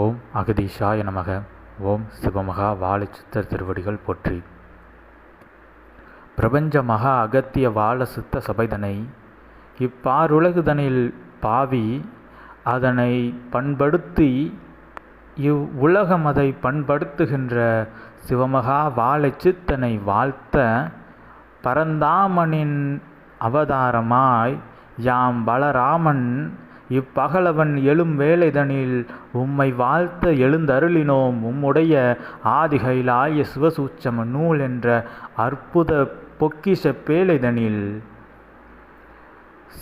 ஓம் அகதீஷாய நமக. ஓம் சிவமகா வாழச்சித்தர் திருவடிகள் போற்றி. பிரபஞ்ச மகா அகத்திய வாழ சித்த சபைதனை இப்பாருலகுதனில் பாவி அதனை பண்படுத்தி இவ் அதை பண்படுத்துகின்ற சிவமகா வாழச்சித்தனை வாழ்த்த பரந்தாமனின் அவதாரமாய் யாம் பலராமன் இப்பகலவன் எழும் வேலைதனில் உம்மை வாழ்த்த எழுந்தருளினோம். உம்முடைய ஆதிகைலாய சிவசூச்சம நூல் என்ற அற்புத பொக்கிஷ பேலைதனில்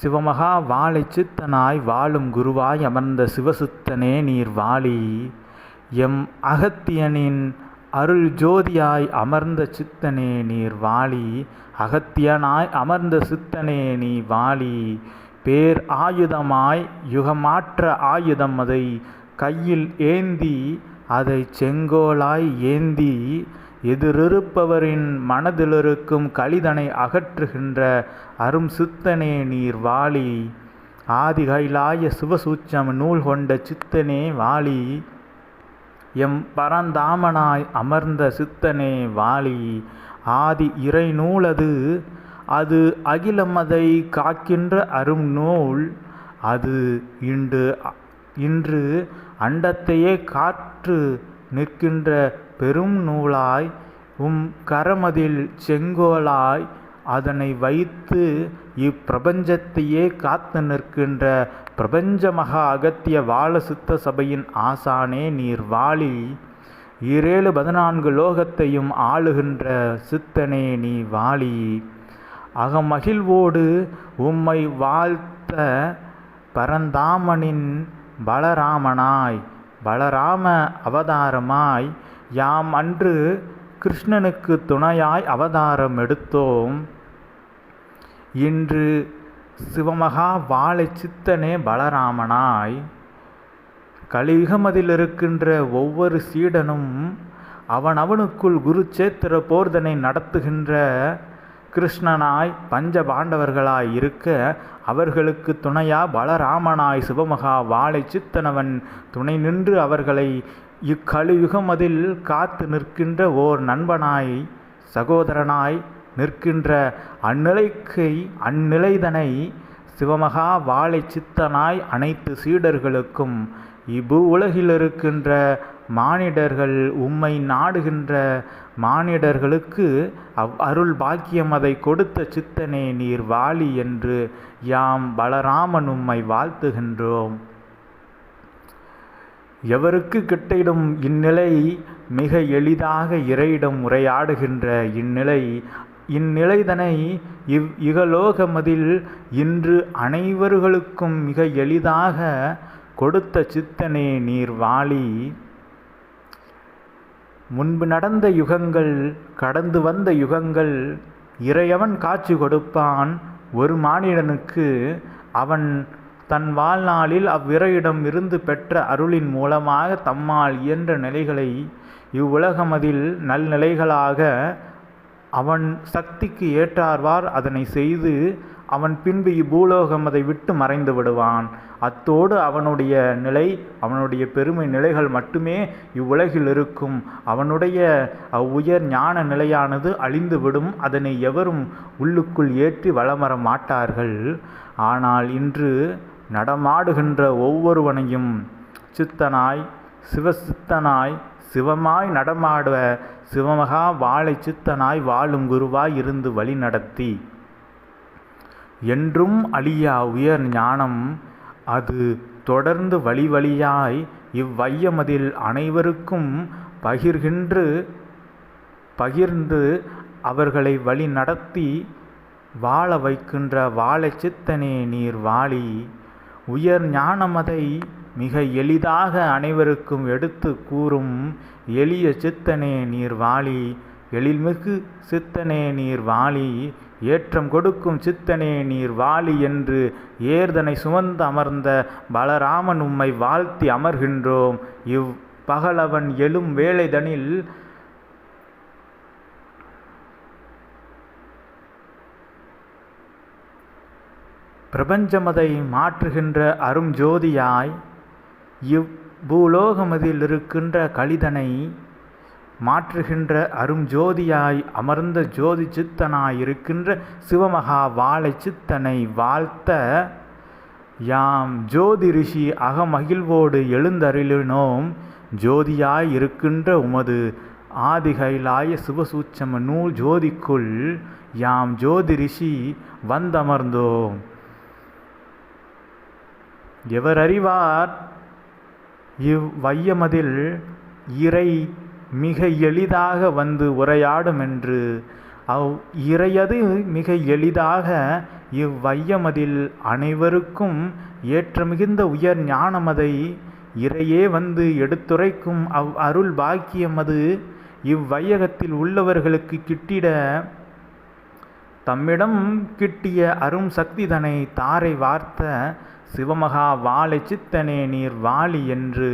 சிவமகா வாழை சித்தனாய் வாழும் குருவாய் அமர்ந்த சிவசுத்தனே நீர் வாழி எம் அகத்தியனின் அருள் ஜோதியாய் அமர்ந்த சித்தனே நீர் வாழி அகத்தியனாய் அமர்ந்த சித்தனே நீ வாழி பேர் ஆயுதமாய் யுகமாற்ற ஆயுதம் அதை கையில் ஏந்தி அதை செங்கோலாய் ஏந்தி எதிரிருப்பவரின் மனதிலிருக்கும் கலிதனை அகற்றுகின்ற அரும் சித்தனே நீர் வாளி. ஆதி கைலாய சிவசூச்சம் நூல் கொண்ட சித்தனே வாளி. எம் பரந்தாமனாய் அமர்ந்த சித்தனே வாளி. ஆதி இறை நூலது அது அகிலமதை காக்கின்ற அரும் நூல் அது இன்று இன்று அண்டத்தையே காற்று நிற்கின்ற பெரும் நூலாய் உம் கரமதில் செங்கோலாய் அதனை வைத்து இப்பிரபஞ்சத்தையே காத்து நிற்கின்ற பிரபஞ்ச மகா அகத்திய வாழ சுத்த சபையின் ஆசானே நீர் வாழி. ஈரேழு பதினான்கு லோகத்தையும் ஆளுகின்ற சித்தனே நீ வாழி. அகமகிழ்வோடு உம்மை வாழ்த்த பரந்தாமனின் பலராமனாய் பலராம அவதாரமாய் யாம் அன்று கிருஷ்ணனுக்கு துணையாய் அவதாரம் எடுத்தோம். இன்று சிவமகா வாழை சித்தனே பலராமனாய். கலியுகமதில் இருக்கின்ற ஒவ்வொரு சீடனும் அவன் அவனுக்குள் குருச்சேத்திர போர்தனை நடத்துகின்ற கிருஷ்ணனாய் பஞ்ச பாண்டவர்களாய் இருக்க அவர்களுக்கு துணையா பலராமனாய் சிவமகா வாழை சித்தனவன் துணை நின்று அவர்களை இக்கலியுகமதில் காத்து நிற்கின்ற ஓர் நண்பனாய் சகோதரனாய் நிற்கின்ற அந்நிலைக்கை அந்நிலைதனை சிவமகா வாழை சித்தனாய் அனைத்து சீடர்களுக்கும் இவ்வு உலகில் இருக்கின்ற மானிடர்கள் உம்மை நாடுகின்ற மானிடர்களுக்கு அவ் அருள் பாக்கியம் அதை கொடுத்த சித்தனே நீர் வாலி என்று யாம் பலராமன் உம்மை வாழ்த்துகின்றோம். எவருக்கு கிட்டிடும் இந்நிலை மிக எளிதாக இறையிடம் உரையாடுகின்ற இந்நிலை இந்நிலைதனை இவ் இகலோகமதில் இன்று அனைவர்களுக்கும் மிக எளிதாக கொடுத்த சித்தனே நீர் வாலி. முன்பு நடந்த யுகங்கள் கடந்து வந்த யுகங்கள் இறையவன் காட்சி கொடுப்பான். ஒரு மானிடனுக்கு அவன் தன் வாழ்நாளில் அவ்விறையிடம் இருந்து பெற்ற அருளின் மூலமாக தம்மால் இயன்ற நிலைகளை இவ்வுலகமதில் நல்நிலைகளாக அவன் சக்திக்கு ஏற்றார்வார். அதனை செய்து அவன் பின்பு இப்பூலோகம் அதை விட்டு மறைந்து விடுவான். அத்தோடு அவனுடைய நிலை அவனுடைய பெருமை நிலைகள் மட்டுமே இவ்வுலகில் இருக்கும். அவனுடைய உயர் ஞான நிலையானது அழிந்துவிடும். அதனை எவரும் உள்ளுக்குள் ஏற்றி வளமர மாட்டார்கள். ஆனால் இன்று நடமாடுகின்ற ஒவ்வொருவனையும் சித்தனாய் சிவசித்தனாய் சிவமாய் நடமாடுவ சிவமகா வாழை சித்தனாய் வாழும் குருவாய் இருந்து வழி நடத்தி என்றும் அழியா உயர் ஞானம் அது தொடர்ந்து வழி வழியாய் இவ்வையமதில் அனைவருக்கும் பகிர்கின்று பகிர்ந்து அவர்களை வழி நடத்தி வாழ வைக்கின்ற வாழ சித்தனே நீர் வாழி. உயர் ஞானமதை மிக எளிதாக அனைவருக்கும் எடுத்து கூறும் எளிய சித்தனே நீர் வாழி. எழில்மிகு சித்தனே நீர் வாழி. ஏற்றம் கொடுக்கும் சித்தனே நீர் வாலி என்று ஏர்தனை சுமந்து அமர்ந்த பலராமன் உம்மை வாழ்த்தி அமர்கின்றோம். இவ் பகலவன் எழும் வேலைதனில் பிரபஞ்சமதை மாற்றுகின்ற அரும் ஜோதியாய் இவ் பூலோகமதில் இருக்கின்ற கலிதனை மாற்றுகின்ற அரும் ஜோதியாய் அமர்ந்த ஜோதி சித்தனாய் இருக்கின்ற சிவமகா வாழை சித்தனை வாழ்த்த யாம் ஜோதி ரிஷி அகமகிழ்வோடு எழுந்தருளினோம். ஜோதியாய் இருக்கின்ற உமது ஆதிகைலாய சிவசூட்சம நூல் ஜோதிக்குள் யாம் ஜோதி ரிஷி வந்தமர்ந்தோம். எவர் அறிவார் இவ்வையமதில் இறை மிக எளிதாக வந்து உரையாடும் என்று அவ் இறையது மிக எளிதாக இவ்வையமதில் அனைவருக்கும் ஏற்ற மிகுந்த உயர் ஞானமதை இறையே வந்து எடுத்துரைக்கும் அவ் அருள் பாக்கியமது இவ்வையகத்தில் உள்ளவர்களுக்கு கிட்டிட தம்மிடம் கிட்டிய அரும் சக்திதனை தாரை வார்த்த சிவமகா வாழை சித்தனே நீர் வாளி என்று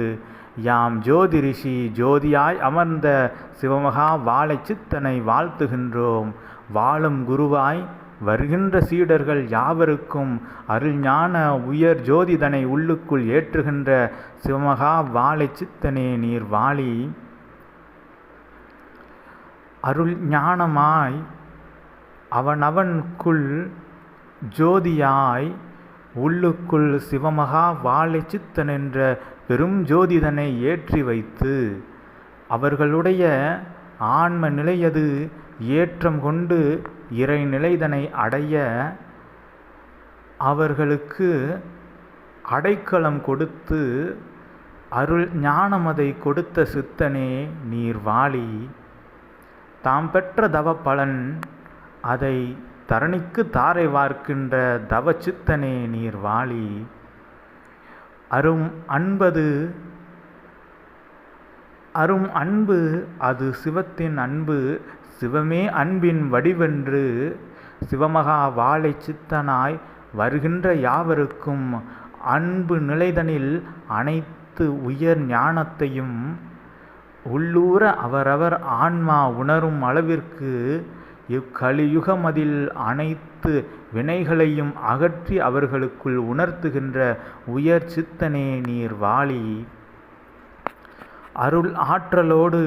யாம் ஜோதி ரிஷி ஜோதியாய் அமர்ந்த சிவமகா வாழை சித்தனை வாழ்த்துகின்றோம். வாழும் குருவாய் வருகின்ற சீடர்கள் யாவருக்கும் அருள்ஞான உயர் ஜோதிதனை உள்ளுக்குள் ஏற்றுகின்ற சிவமகா வாழை சித்தனே நீர் வாழி. அருள் ஞானமாய் அவனவனுக்குள் ஜோதியாய் உள்ளுக்குள் சிவமகா வாழை சித்தன் என்ற பெரும் ஜோதிதனை ஏற்றி வைத்து அவர்களுடைய ஆன்ம நிலையது ஏற்றம் கொண்டு இறை நிலைதனை அடைய அவர்களுக்கு அடைக்கலம் கொடுத்து அருள் ஞானமதை கொடுத்த சித்தனே நீர் வாழி. தாம் பெற்ற தவ பலன் அதை தரணிக்கு தாரை வார்க்கின்ற தவ சித்தனே நீர் வாழி. அரும் அன்பது அரும் அன்பு அது சிவத்தின் அன்பு சிவமே அன்பின் வடிவென்று சிவமகா வாழை சித்தனாய் வருகின்ற யாவருக்கும் அன்பு நிலைதனில் அனைத்து உயர் ஞானத்தையும் உள்ளூர அவரவர் ஆன்மா உணரும் அளவிற்கு இக்கலியுகமதில் அனைத்து வினைகளையும் அகற்றி அவர்களுக்குள் உணர்த்துகின்ற உயர் சித்தனே நீர் வாளி. அருள் ஆற்றலோடு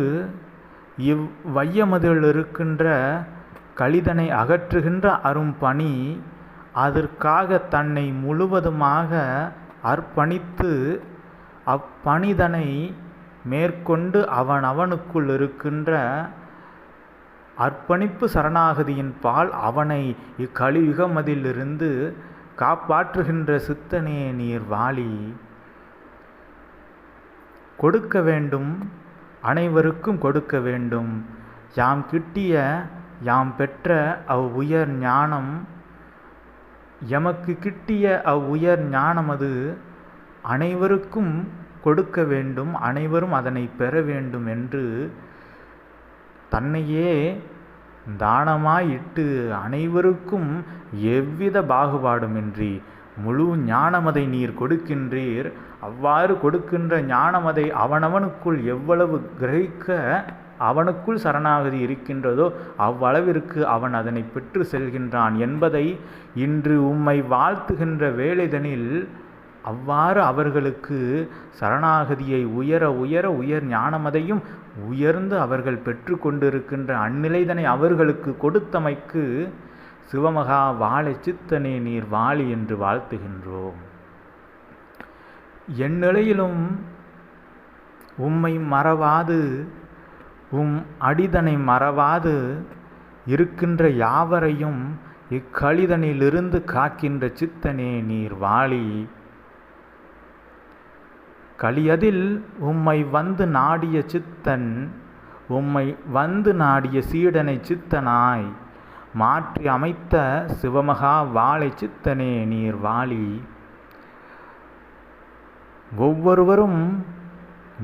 இவ்வையமதில் இருக்கின்ற கலிதனை அகற்றுகின்ற அரும் பணி அதற்காக தன்னை முழுவதுமாக அர்ப்பணித்து அப்பணிதனை மேற்கொண்டு அவன் அவனுக்குள் இருக்கின்ற அர்ப்பணிப்பு சரணாகதியின் பால் அவனை இக்கலியுகமதிலிருந்து காப்பாற்றுகின்ற சித்தனே நீர் வாழி கொடுக்க வேண்டும் அனைவருக்கும் கொடுக்க வேண்டும். யாம் கிட்டிய யாம் பெற்ற அவ் உயர் ஞானம் எமக்கு கிட்டிய அவ் உயர் ஞானமது அனைவருக்கும் கொடுக்க வேண்டும் அனைவரும் அதனை பெற வேண்டும் என்று தன்னையே தானமாய் இட்டு அனைவருக்கும் எவ்வித பாகுபாடுமின்றி முழு ஞானமதை நீர் கொடுக்கின்றீர். அவ்வாறு கொடுக்கின்ற ஞானமதை அவனவனுக்குள் எவ்வளவு கிரகிக்க அவனுக்குள் சரணாகதி இருக்கின்றதோ அவ்வளவிற்கு அவன் அதனை பெற்று செல்கின்றான் என்பதை இன்று உம்மை வாழ்த்துகின்ற வேலைதனில் அவ்வாறு அவர்களுக்கு சரணாகதியை உயர உயர உயர் ஞானமதையும் உயர்ந்து அவர்கள் பெற்று கொண்டிருக்கின்ற அந்நிலைதனை அவர்களுக்கு கொடுத்தமைக்கு சிவமகா வாழை சித்தனே நீர் வாழி என்று வாழ்த்துகின்றோம். என் நிலையிலும் உம்மை மறவாது உம் அடிதனை மறவாது இருக்கின்ற யாவரையும் இக்கழிதனிலிருந்து காக்கின்ற சித்தனே நீர் வாழி கலியதில் உம்மை வந்து நாடிய சித்தன் உம்மை வந்து நாடிய சீடனை சித்தனாய் மாற்றி அமைத்த சிவமகா வாழை சித்தனே நீர் வாழி. ஒவ்வொருவரும்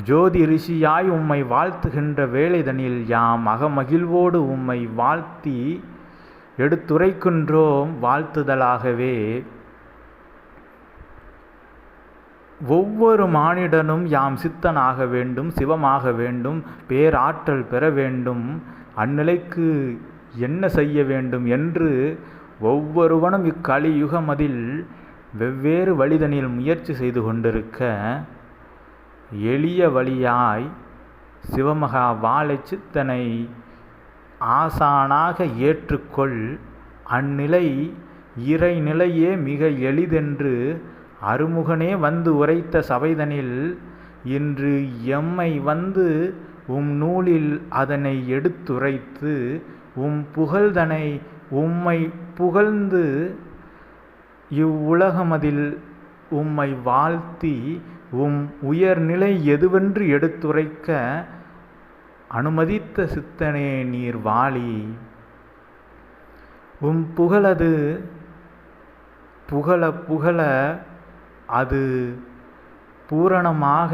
ஜோதி ரிஷியாய் உம்மை வாழ்த்துகின்ற வேளைதனில் யாம் அகமகிழ்வோடு உம்மை வாழ்த்தி எடுத்துரைக்கின்றோம் வாழ்த்துதலாகவே. ஒவ்வொரு மானிடனும் யாம் சித்தனாக வேண்டும் சிவமாக வேண்டும் பேராற்றல் பெற வேண்டும் அந்நிலைக்கு என்ன செய்ய வேண்டும் என்று ஒவ்வொருவனும் இக்கலியுகமதில் வெவ்வேறு வழிதனில் முயற்சி செய்து கொண்டிருக்க எளிய வழியாய் சிவமகா வாழை சித்தனை ஆசானாக ஏற்றுக்கொள். அந்நிலை இறைநிலையே மிக எளிதென்று அருமுகனே வந்து உரைத்த சபைதனில் இன்று எம்மை வந்து உம் நூலில் அதனை எடுத்துரைத்து உம் புகழ்தனை உம்மை புகழ்ந்து இவ்வுலகமதில் உம்மை வாழ்த்தி உம் உயர்நிலை எதுவென்று எடுத்துரைக்க அனுமதித்த சித்தனே நீர் வாழி உம் புகழது புகழ புகழ அது பூரணமாக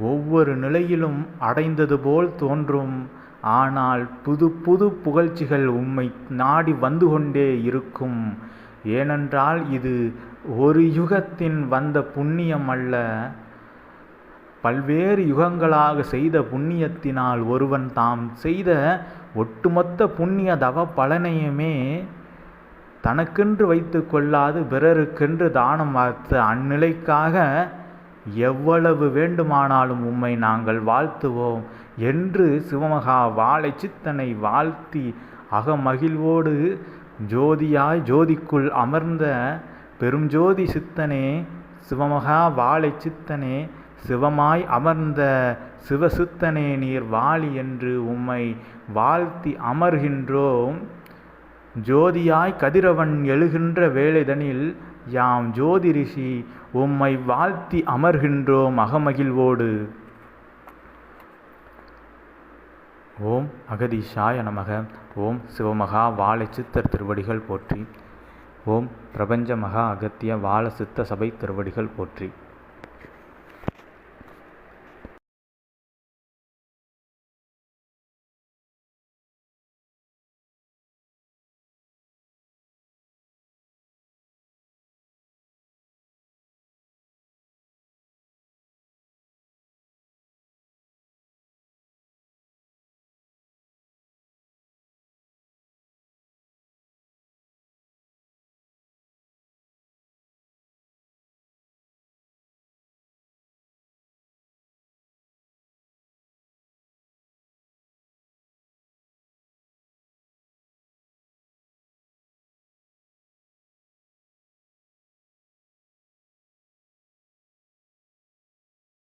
ஒவ்வொரு நிலையிலும் அடைந்தது போல் தோன்றும். ஆனால் புது புது புகழ்ச்சிகள் உம்மை நாடி வந்து கொண்டே இருக்கும். ஏனென்றால் இது ஒரு யுகத்தின் வந்த புண்ணியம் அல்ல. பல்வேறு யுகங்களாக செய்த புண்ணியத்தினால் ஒருவன் தாம் செய்த ஒட்டுமொத்த புண்ணிய தவ பலனையுமே தனக்கென்று வைத்து கொள்ளாது பிறருக்கென்று தானம் வார்த்த அந்நிலைக்காக எவ்வளவு வேண்டுமானாலும் உம்மை நாங்கள் வாழ்த்துவோம் என்று சிவமகா வாழை சித்தனை வாழ்த்தி அகமகிழ்வோடு ஜோதியாய் ஜோதிக்குள் அமர்ந்த பெருஞ்சோதி சித்தனே சிவமகா வாழை சித்தனே சிவமாய் அமர்ந்த சிவசித்தனே நீர் வாழி என்று உம்மை வாழ்த்தி அமர்கின்றோம். ஜோதியாய் கதிரவன் எழுகின்ற வேளைதனில் யாம் ஜோதி ரிஷி உம்மை வாழ்த்தி அமர்கின்றோம் அகமகிழ்வோடு. ஓம் அகதீஷாய நமக. ஓம் சிவமகா வாழை சித்தர் திருவடிகள் போற்றி. ஓம் பிரபஞ்ச மகா அகத்திய வாழ சித்த சபை திருவடிகள் போற்றி.